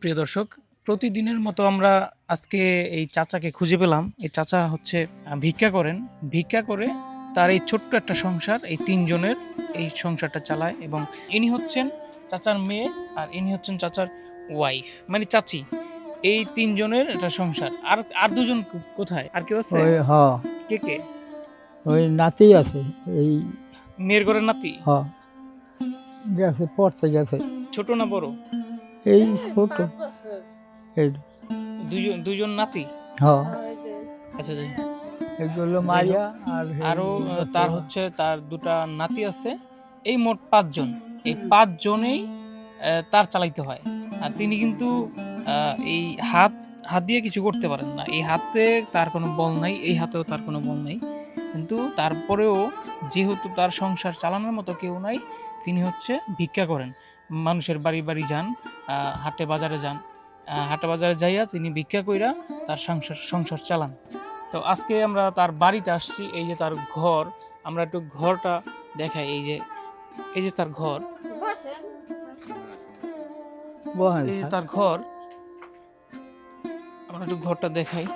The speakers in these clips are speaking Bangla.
প্রিয় দর্শক প্রতিদিনের মতো আমরা আজকে এই চাচাকে খুঁজে পেলাম। এই চাচা হচ্ছে ভিক্ষা করেন। ভিক্ষা করে তার এই ছোট্ট একটা সংসার এই তিনজনের এই সংসারটা চালায় এবং ইনি হচ্ছেন চাচার মেয়ে আর ইনি হচ্ছেন চাচার ওয়াইফ মানে চাচি। এই তিনজনের একটা সংসার। আর আর দুজন কোথায়? আর কেউ আছে? ওই হ কে কে? ওই নাতি আছে এই মেয়ের ঘরের নাতি? হ গেছে পড়তে গেছে। ছোট না বড়? এই ছোট। এই দুজন দুজন নাতি? হ। আচ্ছা। এগুলো মাইয়া আর আরও তার হচ্ছে তার দুটা নাতি আছে। এই মোট পাঁচজন। এই পাঁচজনেই তার চালাইতে হয়। আর তিনি কিন্তু এই হাত হাত দিয়ে কিছু করতে পারেন না। এই হাতে তার কোনো বল নাই এই হাতেও তার কোনো বল নাই। কিন্তু তারপরেও যেহেতু তার সংসার চালানোর মতো কেউ নাই তিনি হচ্ছে ভিক্ষা করেন। মানুষের বাড়ি বাড়ি যান হাটে বাজারে যান। হাটে বাজারে যাইয়া তিনি ভিক্ষা কইরা তার সংসার সংসার চালান। তো আজকে আমরা তার বাড়িতে আসছি এই যে তার ঘর আমরা একটু ঘরটা দেখাই এই যে এই যে তার ঘর। এই যে তার ঘর আমরা একটু ঘরটা দেখাই।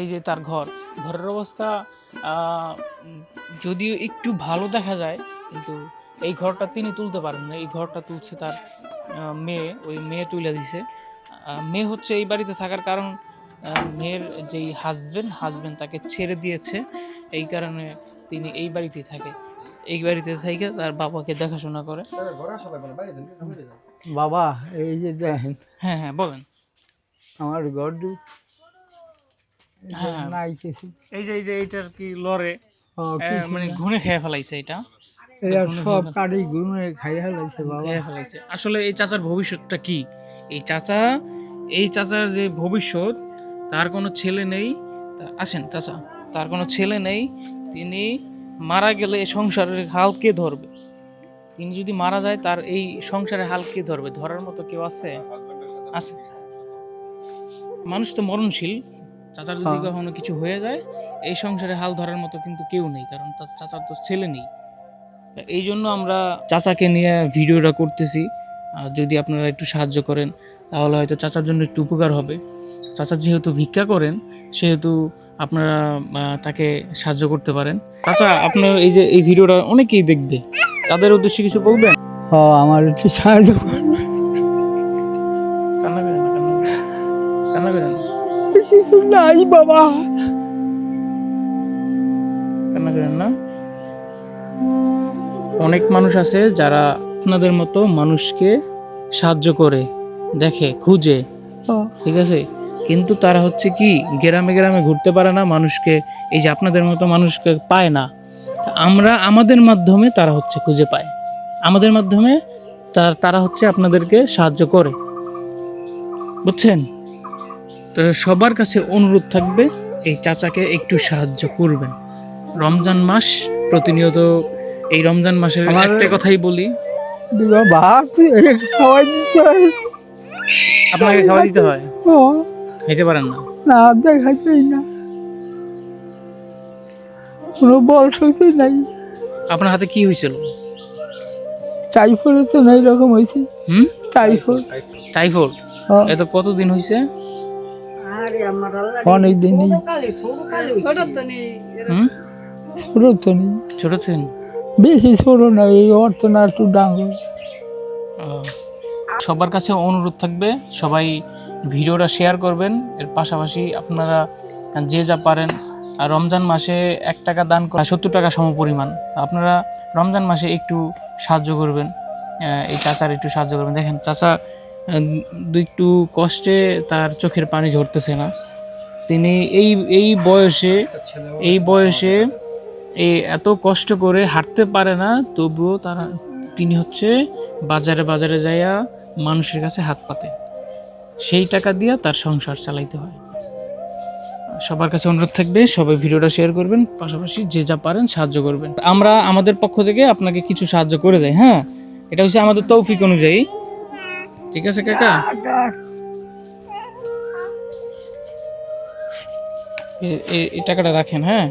এই যে তার ঘর। ঘরের অবস্থা যদিও একটু ভালো দেখা যায় কিন্তু এই ঘরটা তিনি তুলতে পারেন না। এই ঘরটা তুলছে তার মেয়ে ওই মেয়ে তুলে দিছে। মেয়ে হচ্ছে এই বাড়িতে থাকার কারণ মেয়ের যেই হাজবেন্ড হাজবেন্ড তাকে ছেড়ে দিয়েছে। এই কারণে তিনি এই বাড়িতেই থাকে। এই বাড়িতে থেকে তার বাবাকে দেখাশোনা করে। বাবা এই যে দেখেন হ্যাঁ হ্যাঁ বলেন। আমার ঘর এই যে এই যে এইটার কি লরে মানে। ঘুনে খেয়ে ফেলাইছে এটা। সব কাঠি ঘুমে খাইয়া লাগছে বাবা। খেয়ে ফেলাইছে। আসলে এই চাচার ভবিষ্যৎটা কি? এই চাচা এই চাচার যে ভবিষ্যৎ তার কোনো ছেলে নেই। আসেন চাচা তার কোনো ছেলে নেই। তিনি মারা গেলে সংসারের হাল কে ধরবে? তিনি যদি মারা যায় তার এই সংসারের হাল কে ধরবে? ধরার মতো কেউ আছে? আছে। মানুষ তো মরণশীল। চাচার যদি হ্যাঁ। কখনো কিছু হয়ে যায় এই সংসারে হাল ধরার মতো কিন্তু কেউ নেই কারণ তার চাচার তো ছেলে নেই। এই জন্য আমরা চাচাকে নিয়ে ভিডিওটা করতেছি। যদি আপনারা একটু সাহায্য করেন তাহলে হয়তো চাচার জন্য একটু উপকার হবে। চাচা যেহেতু ভিক্ষা করেন সেহেতু আপনারা তাকে সাহায্য করতে পারেন। চাচা আপনার এই যে এই ভিডিওটা অনেকেই দেখবে। তাদের উদ্দেশ্যে কিছু বলবেন? হ আমার সাহায্য করবে কিছু নাই বাবা। কান্না করেন না। অনেক মানুষ আছে যারা আপনাদের মতো মানুষকে সাহায্য করে দেখে খুঁজে ঠিক আছে? কিন্তু তারা হচ্ছে কি গ্রামে গ্রামে ঘুরতে পারে না মানুষকে এই যে আপনাদের মতো মানুষকে পায় না। আমরা আমাদের মাধ্যমে তারা হচ্ছে খুঁজে পায়। আমাদের মাধ্যমে তার তারা হচ্ছে আপনাদেরকে সাহায্য করে। বুঝছেন? তো সবার কাছে অনুরোধ থাকবে এই চাচাকে একটু সাহায্য করবেন। রমজান মাস প্রতিনিয়ত এই রমজান মাসের একটা কথাই বলি। আপনাকে খাওয়া দিতে হয়? খাইতে পারেন না? না দেখাইতেই না। কোনো বল শক্তি নাই। আপনার হাতে কি হয়েছিল টাইফয়েড তো না এরকম হয়েছে? হুম? টাইফয়েড। টাইফয়েড? এত কতদিন হয়েছে অনেক ছোট তো নেই ছোট ছিলেন বেশি ছোট না এই অর্থ না একটু ডাঙর। সবার কাছে অনুরোধ থাকবে সবাই ভিডিওটা শেয়ার করবেন। এর পাশাপাশি আপনারা যে যা পারেন আর রমজান মাসে এক টাকা দান করা সত্তর টাকা সমপরিমাণ আপনারা রমজান মাসে একটু সাহায্য করবেন আহ, এই চাচার একটু সাহায্য করবেন। দেখেন চাচা একটু কষ্টে তার চোখের পানি ঝরতেছে না। তিনি এই এই বয়সে এই বয়সে এই এত কষ্ট করে হাঁটতে পারে না, তবুও তারা, তিনি হচ্ছে বাজারে বাজারে যাইয়া মানুষের কাছে হাত পাতে সেই টাকা দিয়ে তার সংসার চালাইতে হয়। সবার কাছে অনুরোধ থাকবে, সবাই ভিডিওটা শেয়ার করবেন, পাশাপাশি যে যা পারেন সাহায্য করবেন। আমরা আমাদের পক্ষ থেকে আপনাকে কিছু সাহায্য করে দেয় হ্যাঁ? এটা হচ্ছে আমাদের তৌফিক অনুযায়ী। ঠিক আছে কাকা এ- এ- এই টাকাটা রাখেন হ্যাঁ